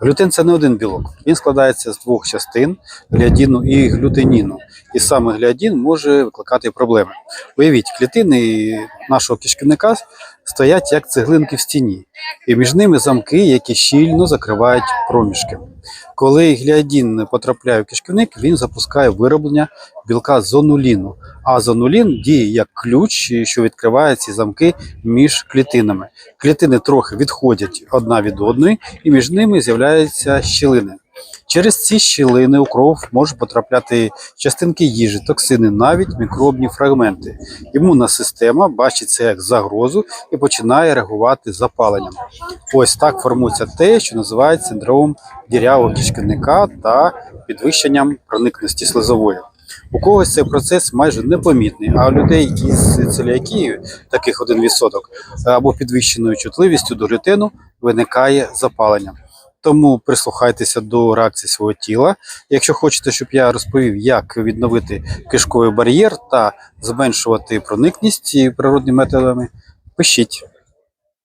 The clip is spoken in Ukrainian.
Глютен це не один білок. Він складається з двох частин гліадіну і глютеніну. І саме гліадін може викликати проблеми. Уявіть, клітини нашого кишківника стоять як цеглинки в стіні, і між ними замки, які щільно закривають проміжки. Коли гліадін потрапляє в кишківник, він запускає вироблення білка зонуліну. А зонулін діє як ключ, що відкриває ці замки між клітинами. Клітини трохи відходять одна від одної, і між ними з'являються щілини. Через ці щілини у кров можуть потрапляти частинки їжі, токсини, навіть мікробні фрагменти. Імунна система бачить це як загрозу і починає реагувати запаленням. Ось так формується те, що називається синдромом дірявого кишківника та підвищенням проникності слизової. У когось цей процес майже непомітний, а у людей із целіакією, таких 1%, або підвищеною чутливістю до глютену, виникає запалення. Тому прислухайтеся до реакції свого тіла. Якщо хочете, щоб я розповів, як відновити кишковий бар'єр та зменшувати проникність природними методами, пишіть.